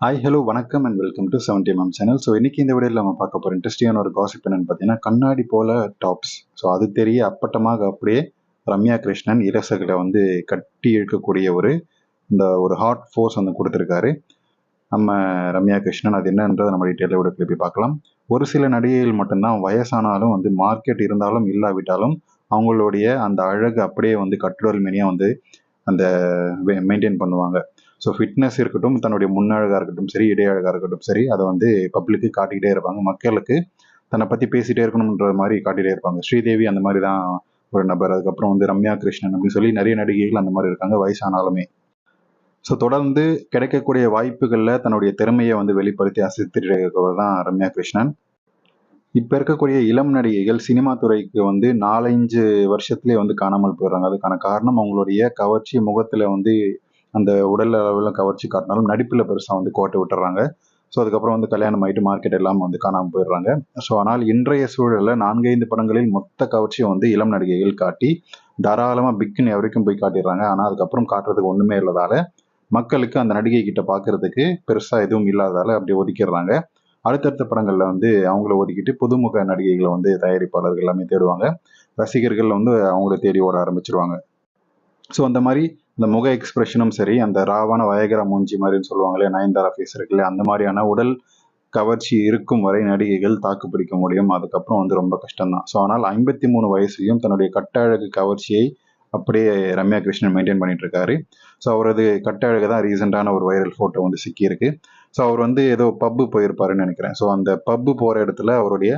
Hi hello வணக்கம் and welcome to seventy MM channel so இன்றைக்கி இந்த வீடியோவில் நம்ம பார்க்க போகிற இன்ட்ரெஸ்டிங்கான ஒரு காசிப் என்னன்னு பார்த்தீங்கன்னா கண்ணாடி போல டாப்ஸ் ஸோ அது தெரிய அப்பட்டமாக அப்படியே ரம்யா கிருஷ்ணன் இரசர்களை வந்து கட்டி இழுக்கக்கூடிய ஒரு இந்த ஒரு ஹாட் ஃபோர்ஸ் வந்து கொடுத்துருக்காரு. நம்ம ரம்யா கிருஷ்ணன் அது என்னன்றதை நம்ம டீட்டெயிலில் விட போய் பார்க்கலாம். ஒரு சில நடிகைகள் மட்டும்தான் வயசானாலும் வந்து மார்க்கெட் இருந்தாலும் இல்லாவிட்டாலும் அவங்களுடைய அந்த அழகு அப்படியே வந்து கட்டுடல் மெனியாக வந்து அந்த மெயின்டைன் பண்ணுவாங்க. ஸோ ஃபிட்னஸ் இருக்கட்டும் தன்னுடைய முன்னழகாக இருக்கட்டும் சரி இடையழகாக இருக்கட்டும் சரி அதை வந்து பப்ளிக்கு காட்டிக்கிட்டே இருப்பாங்க. மக்களுக்கு தன்னை பற்றி பேசிகிட்டே இருக்கணுன்ற மாதிரி காட்டிகிட்டே இருப்பாங்க. ஸ்ரீதேவி அந்த மாதிரி தான் ஒரு நபர். அதுக்கப்புறம் வந்து ரம்யா கிருஷ்ணன் அப்படின்னு சொல்லி நிறைய நடிகைகள் அந்த மாதிரி இருக்காங்க வயசானாலுமே. ஸோ தொடர்ந்து கிடைக்கக்கூடிய வாய்ப்புகளில் தன்னுடைய திறமையை வந்து வெளிப்படுத்தி அசைத்திருக்கிறவர் தான் ரம்யா கிருஷ்ணன். இப்போ இருக்கக்கூடிய இளம் நடிகைகள் சினிமா துறைக்கு வந்து நாலஞ்சு வருஷத்துலேயே வந்து காணாமல் போயிடுறாங்க. அதுக்கான காரணம் அவங்களுடைய கவர்ச்சி முகத்தில் வந்து அந்த உடல் அளவில் கவர்ச்சி காட்டினாலும் நடிப்பில் பெருசாக வந்து கோட்டை விட்டுறாங்க. ஸோ அதுக்கப்புறம் வந்து கல்யாணம் ஆகிட்டு மார்க்கெட் எல்லாம் வந்து காணாமல் போயிடுறாங்க. ஸோ ஆனால் இன்றைய சூழலில் நான்கைந்து படங்களில் மொத்த கவர்ச்சியை வந்து இளம் நடிகைகள் காட்டி தாராளமாக பிக்குன்னு வரைக்கும் போய் காட்டிடுறாங்க. ஆனால் அதுக்கப்புறம் காட்டுறதுக்கு ஒன்றுமே இல்லாதால மக்களுக்கு அந்த நடிகை கிட்ட பார்க்கறதுக்கு பெருசாக எதுவும் இல்லாதால அப்படி ஒதுக்கிடுறாங்க. அடுத்தடுத்த படங்களில் வந்து அவங்கள ஒதுக்கிட்டு புதுமுக நடிகைகளை வந்து தயாரிப்பாளர்கள் எல்லாமே தேடுவாங்க. ரசிகர்கள் வந்து அவங்கள தேடி ஓட ஆரம்பிச்சிருவாங்க. ஸோ அந்த மாதிரி இந்த முக எக்ஸ்பிரஷனும் சரி அந்த ராவான வயகரா மூஞ்சி மாதிரின்னு சொல்லுவாங்களே நயன்தாரா ஃபேஸ் இருக்குல்ல அந்த மாதிரியான உடல் கவர்ச்சி இருக்கும் வரை நடிகைகள் தாக்கு பிடிக்க முடியும். அதுக்கப்புறம் வந்து ரொம்ப கஷ்டம்தான். ஸோ ஆனால் ஐம்பத்தி மூணு வயசுலையும் தன்னுடைய கட்டழகு கவர்ச்சியை அப்படியே ரம்யா கிருஷ்ணன் மெயின்டைன் பண்ணிட்டு இருக்காரு ஸோ அவரது கட்டழகு தான் ரீசெண்டான ஒரு வைரல் ஃபோட்டோ வந்து சிக்கியிருக்கு. ஸோ அவர் வந்து ஏதோ பப்பு போயிருப்பாருன்னு நினைக்கிறேன். ஸோ அந்த பப்பு போகிற இடத்துல அவருடைய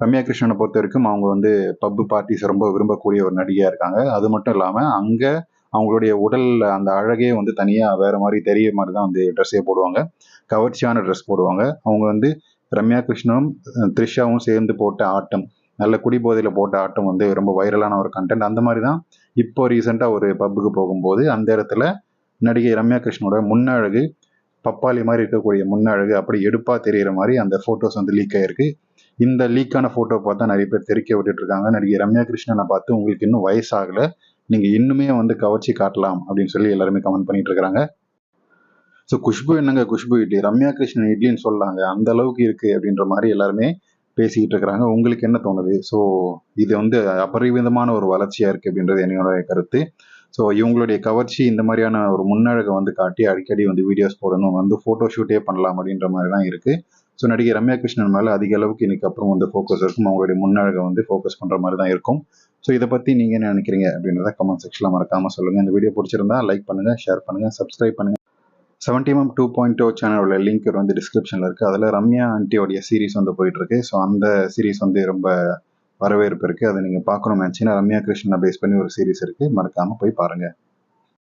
ரம்யா கிருஷ்ணனை பொறுத்த வரைக்கும் அவங்க வந்து பப்பு பார்ட்டிஸ் ரொம்ப விரும்பக்கூடிய ஒரு நடிகையாக இருக்காங்க. அது மட்டும் இல்லாமல் அங்கே அவங்களுடைய உடல் அந்த அழகே வந்து தனியாக வேற மாதிரி தெரிய மாதிரி தான் வந்து ட்ரெஸ்ஸே போடுவாங்க. கவர்ச்சியான ட்ரெஸ் போடுவாங்க. அவங்க வந்து ரம்யா கிருஷ்ணனும் த்ரிஷாவும் சேர்ந்து போட்ட ஆட்டம் நல்ல குடிபோதையில் போட்ட ஆட்டம் வந்து ரொம்ப வைரலான ஒரு கண்டென்ட் அந்த மாதிரி தான் இப்போ ரீசெண்டாக ஒரு பப்புக்கு போகும்போது அந்த இடத்துல நடிகை ரம்யா கிருஷ்ணனோட முன்னழகு பப்பாளி மாதிரி இருக்கக்கூடிய முன்னழகு அப்படி எடுப்பாக தெரிகிற மாதிரி அந்த ஃபோட்டோஸ் வந்து லீக் ஆயிருக்கு. இந்த லீக்கான ஃபோட்டோ பார்த்தா நிறைய பேர் தெரிக்க விட்டுட்டு இருக்காங்க. நடிகை ரம்யா கிருஷ்ணனை பார்த்து உங்களுக்கு இன்னும் வயசாகலை நீங்கள் இன்னுமே வந்து கவர்ச்சி காட்டலாம் அப்படின்னு சொல்லி எல்லாருமே கமெண்ட் பண்ணிட்டு இருக்கிறாங்க ஸோ குஷ்பு என்னங்க குஷ்பு இட்லி? ரம்யா கிருஷ்ணன் இட்லின்னு சொல்லாங்க. அந்த அளவுக்கு இருக்கு அப்படின்ற மாதிரி எல்லாருமே பேசிக்கிட்டு இருக்கிறாங்க உங்களுக்கு என்ன தோணுது? ஸோ இது வந்து அபரிவிதமான ஒரு வளர்ச்சியாக இருக்குது அப்படின்றது என்னோட கருத்து. ஸோ இவங்களுடைய கவர்ச்சி இந்த மாதிரியான ஒரு முன்னழகை வந்து காட்டி அடிக்கடி வந்து வீடியோஸ் போடணும். வந்து ஃபோட்டோ ஷூட்டே பண்ணலாம் அப்படின்ற மாதிரி தான் இருக்குது ஸோ நடிகை ரம்யா கிருஷ்ணன் மேலே அதிக அளவுக்கு இன்னைக்கு அப்புறம் வந்து ஃபோக்கஸ் இருக்கும். அவங்களுடைய முன்னழகை வந்து ஃபோக்கஸ் பண்ணுற மாதிரி தான் இருக்கும். ஸோ இதை பற்றி நீங்கள் என்ன நினைக்கிறீங்க அப்படின்றத கமெண்ட் செக்ஷனில் மறக்காமல் சொல்லுங்கள் இந்த வீடியோ பிடிச்சிருந்தா லைக் பண்ணுங்கள் ஷேர் பண்ணுங்கள் சப்ஸ்கிரைப் பண்ணுங்கள் seventy M two point two சேனலோட லிங்க் வந்து டிஸ்கிரிப்ஷனில் இருக்குது அதில் ரம்யா ஆண்டியோடைய சீரிஸ் வந்து போயிட்டுருக்கு. ஸோ அந்த சீரிஸ் வந்து ரொம்ப வரவேற்பு இருக்குது அதை நீங்கள் பார்க்கணும்னு நினச்சிங்கன்னா ரம்யா கிருஷ்ணனை பேஸ் பண்ணி ஒரு சீரிஸ் இருக்குது மறக்காமல் போய் பாருங்கள்